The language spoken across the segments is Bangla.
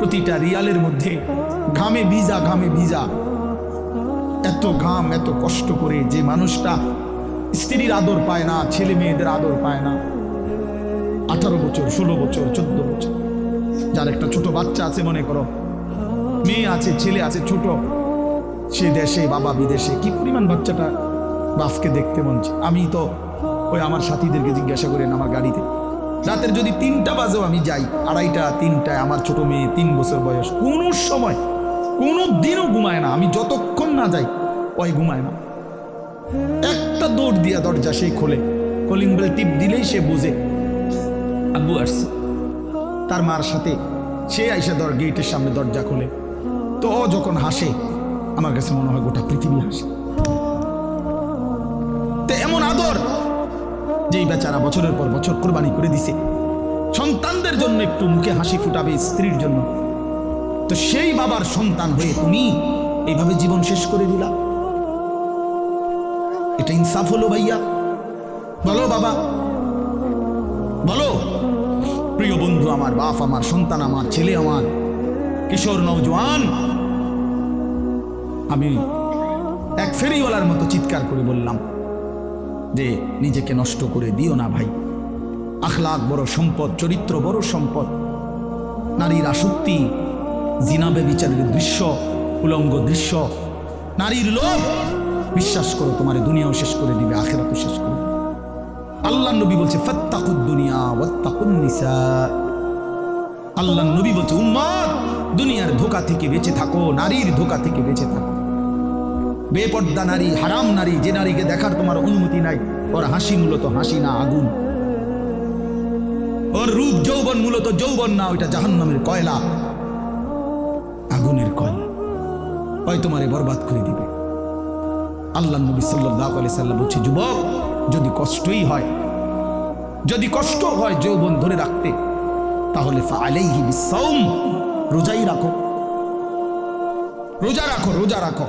প্রতিটা রিয়ালের মধ্যে ঘামে ভিজা ঘামে ভিজা। এত ঘাম, এত কষ্ট করে যে মানুষটা স্ত্রীর আদর পায় না, ছেলে মেয়েদের আদর পায় না। আঠারো বছর, ষোলো বছর, চোদ্দ বছর। যার একটা ছোট বাচ্চা আছে, মনে করো। মেয়ে আছে, ছেলে আছে, ছোট। সে দেশে, বাবা বিদেশে, কি পরিমাণ বাচ্চাটা বাপকে দেখতে মন। আমি তো ওই আমার সাথীদেরকে জিজ্ঞাসা করেন আমার গাড়িতে। রাতের যদি তিনটা বাজেও আমি যাই, আড়াইটা, তিনটায় আমার ছোট মেয়ে তিন বছর বয়স, কোনো সময়, কোনো দিনও ঘুমায় না। আমি যতক্ষণ না যাই, ওই ঘুমায় না। একটা দৌড় দিয়া দরজা সেই খোলে। কলিং বেল টিপ দিলেই সে বোঝে, আব্বু আসছে। তার মার সাথে সে আইসা দর গেটের সামনে দরজা খোলে। তো ও যখন হাসে, আমার কাছে মনে হয় গোটা পৃথিবী হাসে। যেই বেচারা বছরের পর বছর কোরবানি করে দিছে, সন্তানদের জন্য একটু মুখে হাসি ফুটাবে স্ত্রীর জন্য। তো সেই বাবার সন্তান হয়ে তুমি এইভাবে জীবন শেষ করে দিলা। এটা ইনসাফ হলো ভাইয়া। বলো বাবা। বলো। প্রিয় বন্ধু আমার, বাপ আমার, সন্তান আমার, ছেলে আমার, কিশোর নৌজওয়ান আমি এক ফেরিওয়ালার মতো চিৎকার করে বললাম যে নিজেকে নষ্ট করে দিও না ভাই। আখলাক বড় সম্পদ, চরিত্র বড় সম্পদ। নারীর আসক্তি জিনাবে বিচারের দৃশ্য, উলঙ্গ দৃশ্য। নারীর লোভ, বিশ্বাস করো, তোমার দুনিয়াও শেষ করে দিবে, আখেরাতও শেষ করে দিবে। আল্লাহ নবী বলছে দুনিয়া আল্লাহ নবী বলছে উম্মত দুনিয়ার ধোকা থেকে বেঁচে থাকো, নারীর ধোকা থেকে বেঁচে থাকো। বেপর্দা নারী, হারাম নারী, যে নারীকে দেখার তোমার অনুমতি নাই, ওর হাসি মূলত হাসি না আগুন। ওর রূপ যৌবন মূলত যৌবন না, ওইটা জাহান্নামের কয়লা। আগুনের কয়লা। ওই তোমারে বরবাদ করে দিবে। আল্লাহ নবী সাল্লাহ আলি সাল্লাম বলছে যুবক। যদি কষ্টই হয়, যদি কষ্ট হয় যৌবন ধরে রাখতে, তাহলে রোজাই রাখো। রোজা রাখো রোজা রাখো।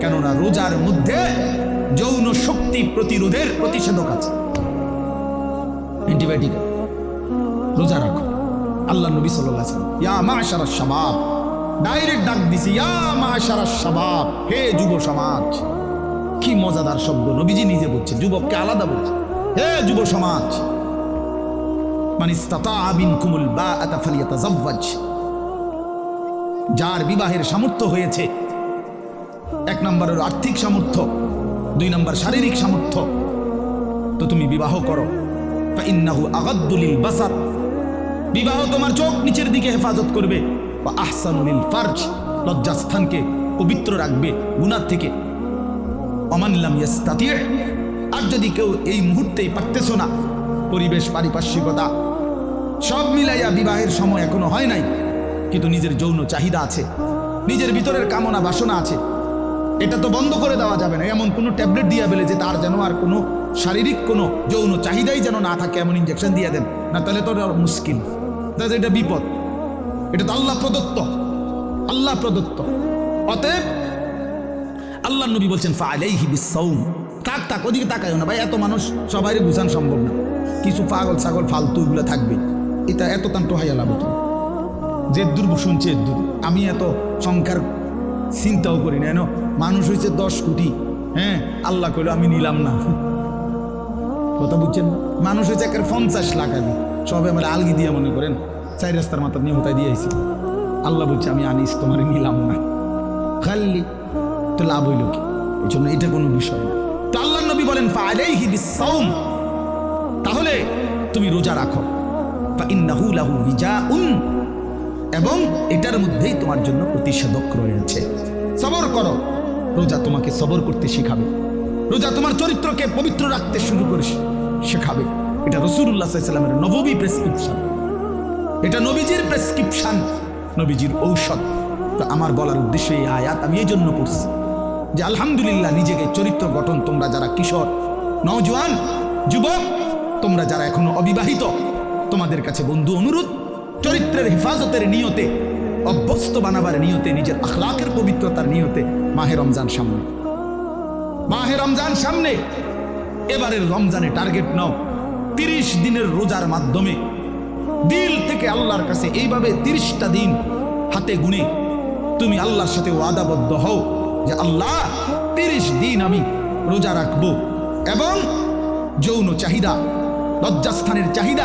কেননা রোজার মধ্যে যৌন শক্তি প্রতিরোধের প্রতিষেধক আছে। অ্যান্টিবায়োটিক রোজা রাখো। আল্লাহ নবী ইয়া মাশারাস ডাইরেক্ট ডাক দিছি, ইয়া মাশারাস শাবাব, হে যুব সমাজ। কি মজাদার শব্দ, নবীজি নিজে বলছে যুবককে আলাদা বলছে হে যুব সমাজ। মান যার বিবাহের সামর্থ্য হয়েছে। এক নম্বরের আর্থিক সামর্থ্য, দুই নম্বর শারীরিক সামর্থ্য। তো তুমি বিবাহ করো। ইন্নাহু আগাদ্দুলিল বাসার। বিবাহ তোমার চোখ নিচের দিকে হেফাজত করবে। বা আহসানুলিল ফার্জ, লজ্জাস্থানকে পবিত্র রাখবে গুনার থেকে। অমানিলাম ইয়াস্তাতিয়ে আর যদি কেউ এই মুহূর্তেই পারতেছ না, পরিবেশ, পারিপার্শ্বিকতা, সব মিলাইয়া বিবাহের সময় এখনও হয় নাই। কিন্তু নিজের যৌন চাহিদা আছে। নিজের ভিতরের কামনা বাসনা আছে। এটা তো বন্ধ করে দেওয়া যাবে না। এমন কোনো ট্যাবলেট দিয়ে বেলে যে তার যেন আর কোনো শারীরিক কোনো যৌন চাহিদাই যেন না থাকে, এমন ইঞ্জেকশন দিয়ে দেন। না, তাহলে তো আর মুশকিল। তাহলে এটা বিপদ। এটা তো আল্লাহ প্রদত্ত। আল্লাহ প্রদত্ত। অতএব আল্লাহ নবী বলছেন ফালাইহি বিসাউম তাক তাক ওদিকে তাকায় না। ভাই, এত মানুষ সবাই বুঝান সম্ভব না। কিছু পাগল ছাগল, ফালতু এগুলো থাকবে। এটা এত তান টোহাইয়া লাভ যে দূর শুনছে দূর আমি এত সংখ্যার চিন্তাও করি না মানুষ হয়েছে দশ কোটি হ্যাঁ? আল্লাহ কইলো, আমি নিলাম না। কথা বুঝছেন মানুষ হয়েছে একের পঞ্চাশ লাখ আমি সবে আমার আলগি দিয়ে মনে করেন চাই রাস্তার মাথা নিয়ে হতায় দিয়েছি আল্লাহ বলছে, আমি আনিস, তোমার নিলাম না। খালি, তো লাভ হইল কি? এই জন্য এটা কোনো বিষয় না। তো আল্লাহ নবী বলেন তাহলে তুমি রোজা রাখো। লাহু এবং এটার মধ্যেই তোমার জন্য প্রতিষেধক রয়েছে। সবর করো। রোজা তোমাকে সবর করতে শেখাবে। রোজা তোমার চরিত্রকে পবিত্র রাখতে শুরু করে শেখাবে। এটা রসুল্লাহ সাল্লামের নববী প্রেসক্রিপশন। এটা নবীজির প্রেসক্রিপশন, নবীজির ঔষধ। তো আমার বলার উদ্দেশ্যে এই আয়াত আমি এই জন্য পড়ছি যে আলহামদুলিল্লাহ নিজেকে চরিত্র গঠন তোমরা যারা কিশোর, নওজোয়ান, যুবক, তোমরা যারা এখনও অবিবাহিত, তোমাদের কাছে বন্ধু অনুরোধ চরিত্রের হেফাজতের নিয়তে, অভ্যস্ত বানাবার নিয়তে, নিজের আখলাকের পবিত্রতার নিয়তে মাহে রমজান সামনে। মাহে রমজান সামনে। এবারের রমজানে টার্গেট নাও। তিরিশ দিনের রোজার মাধ্যমে। দিল থেকে আল্লাহর কাছে এইভাবে তিরিশটা দিন হাতে গুনে তুমি আল্লাহর সাথে ওয়াদাবদ্ধ হও যে, আল্লাহ, তিরিশ দিন আমি রোজা রাখব এবং যৌন চাহিদা, লজ্জাস্থানের চাহিদা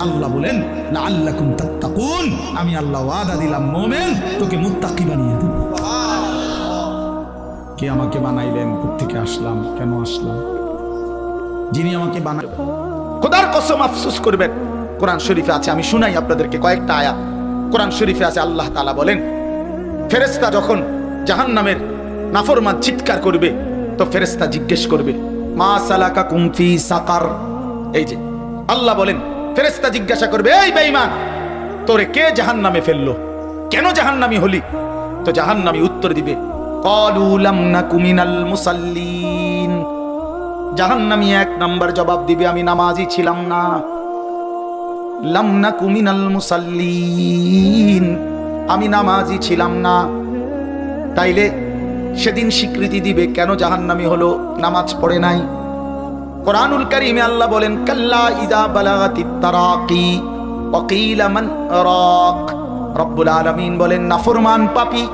আল্লাহ বলেন আমি আল্লাহ ওয়াদা দিলাম, মোমেন, তোকে মুত্তাকি বানিয়ে দেব। কে আমাকে বানাইলেন থেকে আসলাম, কেন আসলাম? যিনি আমাকে বানাই খোদার কসম আফসোস করবেন, কোরআন শরীফে আছে, আমি শুনাই আপনাদেরকে কয়েকটা আয়াত। কোরআন শরীফে আছে, আল্লাহ তাআলা বলেন, ফেরেশতা যখন জাহান জাহান্নামের নাফরমান চিৎকার করবে, তো ফেরেশতা জিজ্ঞেস করবে, মা সালাকা কুমফি সাকার? এই যে, আল্লাহ বলেন ফেরেশতা জিজ্ঞাসা করবে, এই বেঈমান, তোরে কে জাহান্নামে ফেলল? কেন জাহান্নামী হলি? তো জাহান্নামী উত্তর দিবে মুসাল্লিন। জাহান্নামী এক নাম্বার জবাব দিবে, আমি নামাজি ছিলাম না। লাম নাকু মিনাল মুসাল্লিন, আমি নামাজি ছিলাম না। তাইলে সেদিন স্বীকৃতি দিবে, কেন জাহান্নামী হলো? নামাজ পড়ে নাই। কোরআনুল কারীমে আল্লাহ বলেন, কাল্লা ইদা বালাগাতিত তারাকি, ওয়াকিলা মান রাক রব্বুল আলামিন বলেন, নাফরমান পাপী,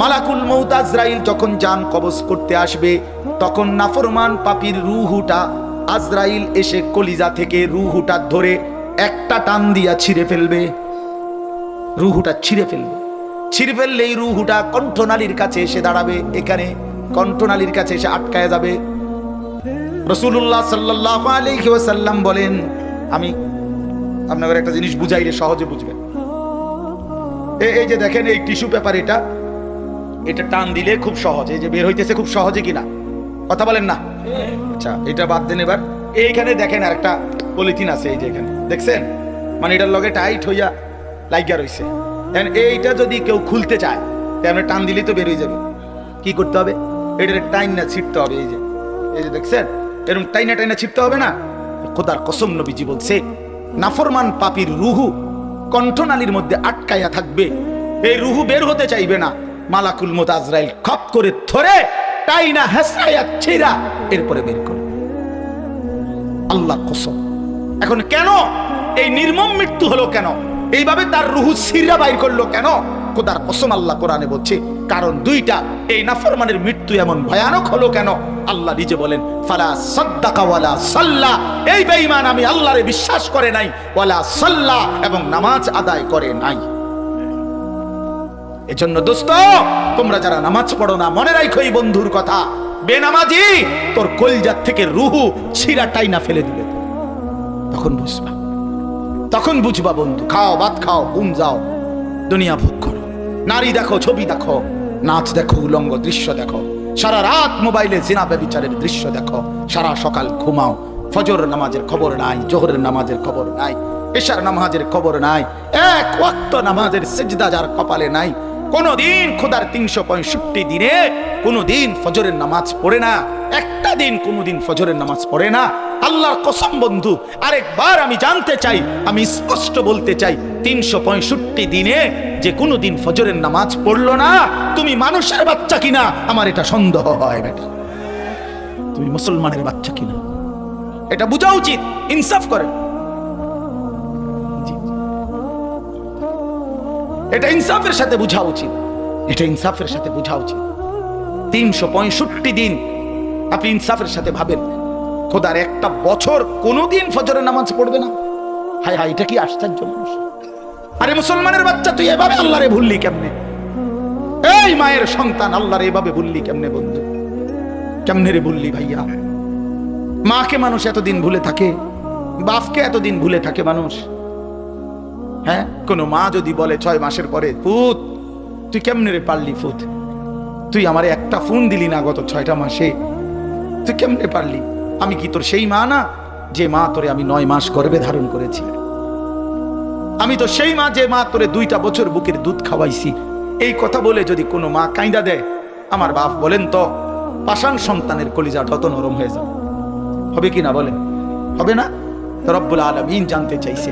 মালাকুল মৌত আজরাইল যখন জান কবজ করতে আসবে, তখন নাফরমান পাপির রুহুটা আজরাইল এসে কলিজা থেকে রুহুটা ধরে একটা টান দিয়া ছিঁড়ে ফেলবে। রুহুটা ছিঁড়ে ফেলবে। ছিঁড়ে ফেললেই রুহুটা কণ্ঠনালীর কাছে এসে দাঁড়াবে। এখানে কণ্ঠনালীর কাছে এসে আটকায় যাবে। রসুল্লাহ সাল্লাহ আলাইহি ওয়াসাল্লাম বলেন, আমি আপনাদের একটা জিনিস বুঝাইলে সহজে বুঝবেন। এই যে দেখেন, এই টিস্যু পেপার এটা এটা টান দিলে খুব সহজ। এই যে বের হইতেছে খুব সহজে কিনা? কথা বলেন না? আচ্ছা এটা বাদ দেন এবার। এইখানে দেখেন আর একটা পলিথিন আছে, এই যে এখানে। দেখছেন? মানে এটার লগে টাইট হইয়া লাইগা এখন এইটা যদি কেউ খুলতে চায়, তাহলে টান দিলেই তো বের হয়ে যাবে। কি করতে হবে? এটার টাইম না ছিটতে হবে, এই যে। এই যে দেখছেন? এরকম টাইনা টাইনা ছিটতে হবে না? খোদার কসম নবীজি বলছে, নাফরমান পাপির রুহু কণ্ঠনালীর মধ্যে আটকাইয়া থাকবে। এই রুহু বের হতে চাইবে না। মালাকুল মত আজরাইল খপ করে ধরে টাইনা হেসরাইয়া ছিড়া এরপরে বের করবে। আল্লাহ কসম। এখন কেন? এই নির্মম মৃত্যু হলো কেন? এইভাবে তার রুহু সিরা বাইর করল কেন? খোদার কসম আল্লাহ কোরআনে বলছে, কারণ দুইটা, এই নাফরমানের মৃত্যু এমন ভয়ানক হলো কেন? আল্লাহ নিজে বলেন, ফালা সাদ্দাকা ওয়ালা সাল্লা, এই বেঈমান আমি আল্লাহরে বিশ্বাস করে নাই, ওয়ালা সাল্লা, এবং নামাজ আদায় করে নাই। এজন্য দোস্ত, তোমরা যারা নামাজ পড়ো না, মনে রাখো এই বন্ধুর কথা, বেনামাজি, তোর কলজার থেকে রুহু ছিঁড়া টাইনা ফেলে দিবে। তখন বুঝবা তখন বুঝবা বন্ধু, খাও, ভাত খাও, ঘুম যাও, দুনিয়া ভোগ করো। নারী দেখো, ছবি দেখো, নাচ দেখো, উলঙ্গ দৃশ্য দেখো, সারা রাত মোবাইলে জিনা ব্যবিচারের দৃশ্য দেখো, সারা সকাল ঘুমাও, ফজর নামাজের খবর নাই, জোহরের নামাজের খবর নাই, এশার নামাজের খবর নাই, এক ওয়াক্ত নামাজের সেজদা যার কপালে নাই কোনো দিন খোদার তিনশো পঁয়ষট্টি দিনে কোনো দিন ফজরের নামাজ পড়ে না, একটা দিন কোনো দিন ফজরের নামাজ পড়ে না। আল্লাহর কসম বন্ধু, আরেকবার আমি জানতে চাই, আমি স্পষ্ট বলতে চাই, তিনশো পঁয়ষট্টি দিনে যে কোনো দিন ফজরের নামাজ পড়ল না, তুমি মানুষের বাচ্চা কিনা? আমার এটা সন্দেহ হয় বেটা। তুমি মুসলমানের বাচ্চা কিনা? এটা বোঝা উচিত, ইনসাফ করে। এটা ইনসাফের সাথে বোঝা উচিত। এটা ইনসাফের সাথে বোঝা উচিত। তিনশো পঁয়ষট্টি দিন আপনি ইনসাফের সাথে ভাবেন, খোদার একটা বছর কোনোদিন ফজরের নামাজ পড়বে না। হায় হায়, এটা কি আশ্চর্য মানুষ? আরে মুসলমানের বাচ্চা, তুই এভাবে আল্লাহরে ভুললি কেমনে? এই মায়ের সন্তান আল্লাহর এভাবে বললি কেমনে বন্ধু? কেমনে রে বললি ভাইয়া? মাকে মানুষ এতদিন ভুলে থাকে, বাপকে এতদিন ভুলে থাকে মানুষ। হ্যাঁ কোনো মা যদি বলে ছয় মাসের পরে পুত তুই কেমনে রে পারলি ফুত? তুই আমারে একটা ফোন দিলি না গত ছয়টা মাসে। তুই কেমনে পারলি? আমি কি তোর সেই মা না, যে মা তোরে আমি নয় মাস গর্বে ধারণ করেছি? আমি তো সেই মা যে মা তোরে দুইটা বছর বুকের দুধ খাওয়াইছি। এই কথা বলে যদি কোনো মা কাঁদা দেয়, আমার বাপ বলেন তো, পাষাণ সন্তানের কলিজা যত নরম হয়ে যাবে। হবে কি না বলেন? হবে না? রব্বুল আলামিন জানতে চাইছে।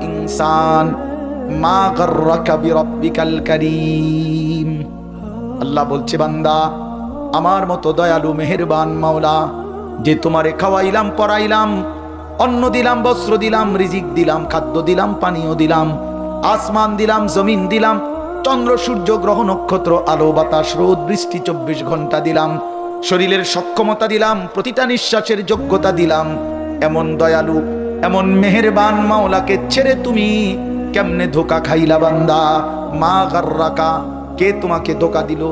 ইনসান, মা কারীম। আল্লাহ বলছে, বান্দা, আমার মতো দয়ালু, মেহেরবান মাওলা, যে তোমারে খাওয়াইলাম পরাইলাম অন্ন দিলাম, বস্ত্র দিলাম, রিজিক দিলাম, খাদ্য দিলাম, পানীয় দিলাম, আসমান দিলাম, জমিন দিলাম, চন্দ্র, সূর্য, গ্রহ, নক্ষত্র, আলো, বাতাস, রোদ, বৃষ্টি, চব্বিশ ঘণ্টা দিলাম, শরীরের সক্ষমতা দিলাম, প্রতিটা নিঃশ্বাসের যোগ্যতা দিলাম, এমন দয়ালু, এমন মেহেরবান মাওলাকে ছেড়ে তুমি কেমনে ধোকা খাইলা বান্দা? মা গার্রাকা, কে তোমাকে ধোকা দিল?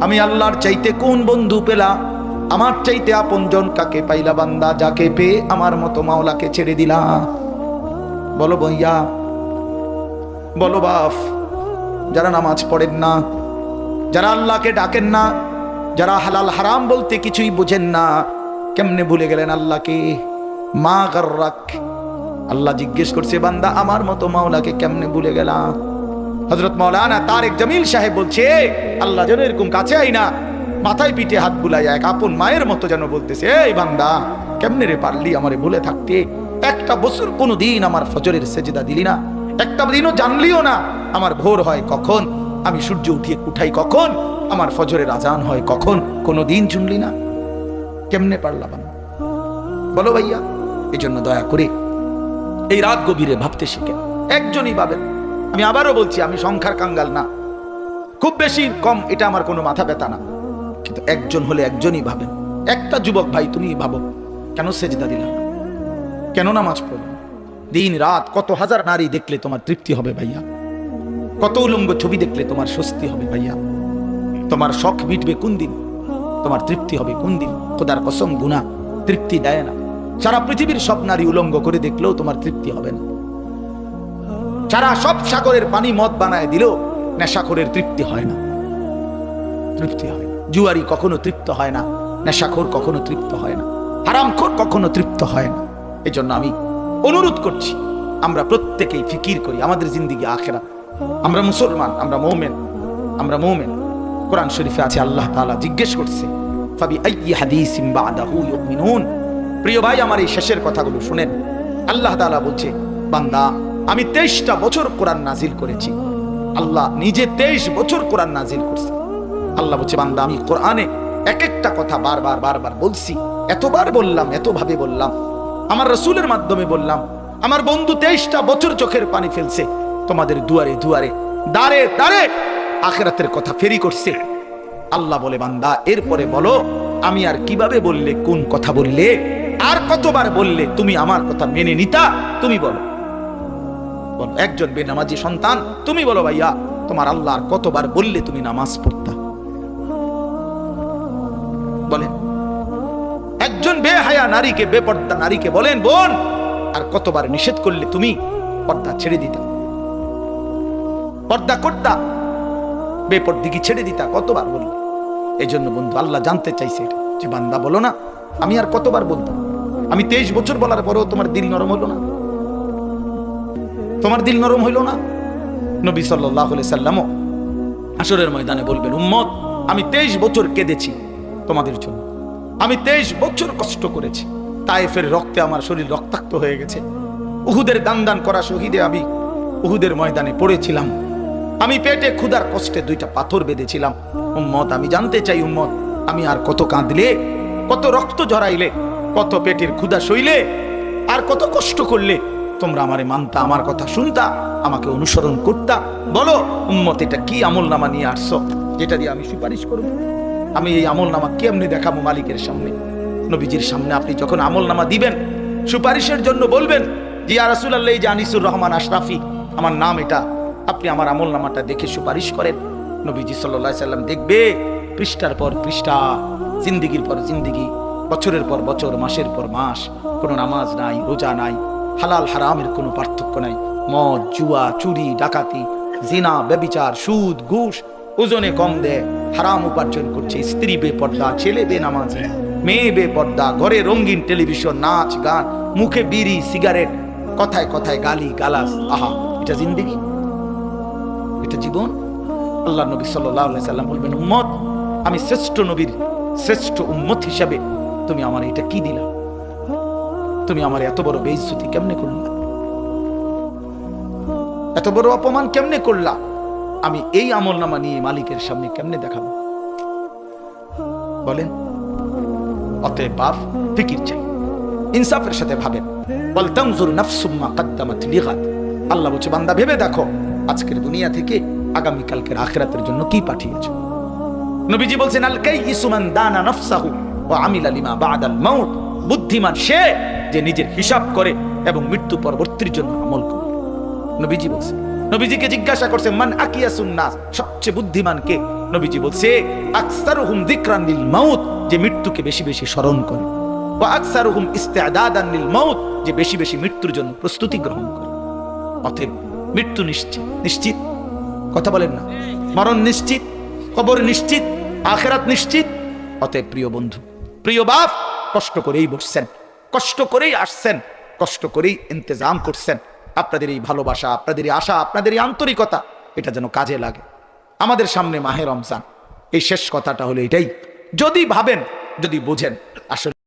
আমি আল্লাহর চাইতে কোন বন্ধু পেলা? আমার চাইতে আপনজন কাকে পাইলা বান্দা? যাকে পেয়ে আমার মতো মাওলাকে ছেড়ে দিলা। বলো বইয়া, বলো বাফ যারা নামাজ পড়েন না, যারা আল্লাহকে ডাকেন না, যারা হালাল হারাম বলতে কিছুই বোঝেন না, কেমনে ভুলে গেলেন আল্লাহকে? মা গার্রাক। আল্লাহ জিজ্ঞেস করছে, বান্দা, আমার মতো মাওলাকে কেমনে ভুলে গেলাম হজরত মৌলানা তারেক জামিল সাহেব বলছে, আল্লাহ যেন এরকম কাছে আই না মাথায় পিঠে হাত বুলাই এক আপন মায়ের মতো যেন বলতেছে, এই বান্দা, কেমনে রে পারলি আমারে বলে থাকতে? একটা বছর কোনো দিন আমার ফজরের সেজেদা দিলি না। একটা দিনও জানলিও না, আমার ভোর হয় কখন? আমি সূর্য উঠিয়ে উঠাই কখন? আমার ফজরের আজান হয় কখন? কোনো দিন শুনলি না? কেমনে পারলাম বলো ভাইয়া এই জন্য দয়া করে এই রাত গভীরে ভাবতে শিখে। একজনই পাবেন আমি আবারও বলছি, আমি সংখ্যার কাঙ্গাল না। খুব বেশি কম, এটা আমার কোনো মাথা ব্যথা না। কিন্তু একজন হলে একজনই ভাবেন। একটা যুবক ভাই তুমি ভাবো, কেন সেজদা দিলাম কেন নামাজ পড়ল দিন, রাত কত হাজার নারী দেখলে তোমার তৃপ্তি হবে ভাইয়া। কত উলঙ্গ ছবি দেখলে তোমার স্বস্তি হবে ভাইয়া। তোমার শখ মিটবে কোন দিন? তোমার তৃপ্তি হবে কোন দিন? খোদার কসম গুণা তৃপ্তি দেয় না। সারা পৃথিবীর সব নারী উলঙ্গ করে দেখলেও তোমার তৃপ্তি হবে না। সারা সব সাগরের পানি মদ বানায় দিলেও নেশাখোরের তৃপ্তি হয় না। তৃপ্তি হয়। জুয়ারি কখনো তৃপ্ত হয় না, নেশাখোর কখনো তৃপ্ত হয় না, হারামখোর কখনো তৃপ্ত হয় না। এই জন্য আমি অনুরোধ করছি, আমরা প্রত্যেকেই ফিকির করি আমাদের জিন্দিগি আখেরা আমরা মুসলমান, আমরা মৌমেন আমরা মৌমেন। কোরআন শরীফে আছে, আল্লাহ তাআলা জিজ্ঞেস করছে প্রিয় ভাই, আমার এই শেষের কথাগুলো শুনেন। আল্লাহ তাআলা বলছে, বান্দা, আমি তেইশটা বছর কোরআন নাজিল করেছি। আল্লাহ নিজে তেইশ বছর কোরআন নাজিল করছে। আল্লাহ বলছে, বান্দা, আমি কোরআনে এক একটা কথা বারবার বারবার বলছি। এতবার বললাম, এতভাবে বললাম। আমার রসুলের মাধ্যমে বললাম। আমার বন্ধু তেইশটা বছর চোখের পানি ফেলছে। তোমাদের দুয়ারে দুয়ারে দাঁড়ে দাঁড়ে আখেরাতের কথা ফেরি করছে। আল্লাহ বলে, বান্দা, এরপরে বলো, আমি আর কীভাবে বললে, কোন কথা বললে, আর কতবার বললে তুমি আমার কথা মেনে নিতা, তুমি বলো। বলো, একজন বেনামাজি সন্তান, তুমি বলো, ভাইয়া, তোমার আল্লাহ আর কতবার বললে তুমি নামাজ পড়তা? বলেন। একজন বেহায়া নারীকে, বেপর্দা নারীকে বলেন, বোন, আর কতবার নিষেধ করলে তুমি পর্দা ছেড়ে দিতা? পর্দা করতা, বেপর্দিকে ছেড়ে দিতা, কতবার বললে? এই জন্য বন্ধু, আল্লাহ জানতে চাইছে যে বান্দা বলো না, আমি আর কতবার বলতাম? আমি তেইশ বছর বলার পরেও তোমার দিল নরম হলো না? তোমার দিল নরম হইল না? নবী সাল্লাহ সাল্লামও আসরের ময়দানে বলবেন, উম্মত, আমি তেইশ বছর কেঁদেছি। তোমাদের জন্য। আমি তেইশ বছর কষ্ট করেছি। তাইফের রক্তে আমার শরীর রক্তাক্ত হয়ে গেছে। উহুদের দান দান করা শহীদে আমি উহুদের ময়দানে পড়েছিলাম। আমি পেটে ক্ষুধার কষ্টে দুইটা পাথর বেঁধেছিলাম। উম্মত, আমি জানতে চাই উম্মত, আমি আর কত কাঁদলে, কত রক্ত ঝরাইলে, কত পেটের ক্ষুদা সইলে, আর কত কষ্ট করলে, তোমরা আমারে মানতা, আমার কথা শুনতা, আমাকে অনুসরণ করতা। বলো, উম্মত, এটা কি আমল নামা নিয়ে আসছো, যেটা দিয়ে আমি সুপারিশ করব? আমি এই আমল নামা কেমনি দেখাবো মালিকের সামনে? নবীজির সামনে আপনি যখন আমল নামা দিবেন, সুপারিশের জন্য বলবেন যে রাসুল আল্লাহ আনিসুর রহমান আশরাফি, আমার নাম এটা। আপনি আমার আমল নামাটা দেখে সুপারিশ করেন। নবীজি সাল্লাহ সাল্লাম দেখবে, পৃষ্ঠার পর পৃষ্ঠা, জিন্দিগির পর জিন্দিগি, বছরের পর বছর, মাসের পর মাস, কোনো নামাজ নাই, রোজা নাই, হালাল হারামের কোনো পার্থক্য নাই। মদ, জুয়া, চুরি, ডাকাতি, জিনা, ব্যবিচার, সুদ, ঘুষ ওজনে কম দেয় হারাম উপার্জন করছে, স্ত্রী বেপর্দা, ছেলে বে নামাজি মেয়ে বেপর্দা, ঘরে রঙিন টেলিভিশন, নাচ, গান, মুখে বিড়ি, সিগারেট, কথায় কথায় গালি গালাস আহা, এটা জিন্দিগি? এটা জীবন? আল্লাহ নবী সাল্লাম বলবেন, উম্মত, আমি শ্রেষ্ঠ নবীর শ্রেষ্ঠ উম্মত হিসাবে তুমি আমার এটা কি দিলা? তুমি আমার এত বড় বেইজ্জতি কেমনে করলা? এত বড় অপমান কেমনে করলা? আমি এই আমল নামা নিয়ে মালিকের সামনে কেমনে দেখাবো? বলেন, অতএব বাপ, ফিকির চাই। ইনসাফের সাথে ভাবেন। নাফসুম্মা কাদ্দামাত লিগাত আল্লাহ বলছে, বান্দা, ভেবে দেখো আজকের দুনিয়া থেকে আখিরাতের জন্য কি পাঠিয়েছো? নবীজি বলছেন দানা নাফসাহু ওয়া বাদাল বুদ্ধিমান সে যে নিজের হিসাব করে এবং মৃত্যু পরবর্তীর জন্য আমল করে। নবীজি বলছে নবীজিকে জিজ্ঞাসা করছে, মান আকিয়াসুন নাস সবচেয়ে বুদ্ধিমান কে? নবীজি বলছে, আকসারুহুম যিকরান লিল মাউত যে মৃত্যুকে বেশি বেশি স্মরণ করে। ওয়া আকসারুহুম ইস্তিআদাদান লিল মাউত যে বেশি বেশি মৃত্যুর জন্য প্রস্তুতি গ্রহণ করে। অতএব মৃত্যু নিশ্চিত নিশ্চিত। কথা বলেন না। মরণ নিশ্চিত, কবর নিশ্চিত, আখেরাত নিশ্চিত। অতএব প্রিয় বন্ধু, প্রিয় বাপ, কষ্ট করেই বসছেন। কষ্ট করেই আসছেন, কষ্ট করেই ইন্তজাম করছেন। আপনাদের এই ভালোবাসা, আপনাদের এই আশা, আপনাদের এই আন্তরিকতা, এটা যেন কাজে লাগে। আমাদের সামনে মাহে রমজান। এই শেষ কথাটা হলো এটাই। যদি ভাবেন, যদি বোঝেন, আসলে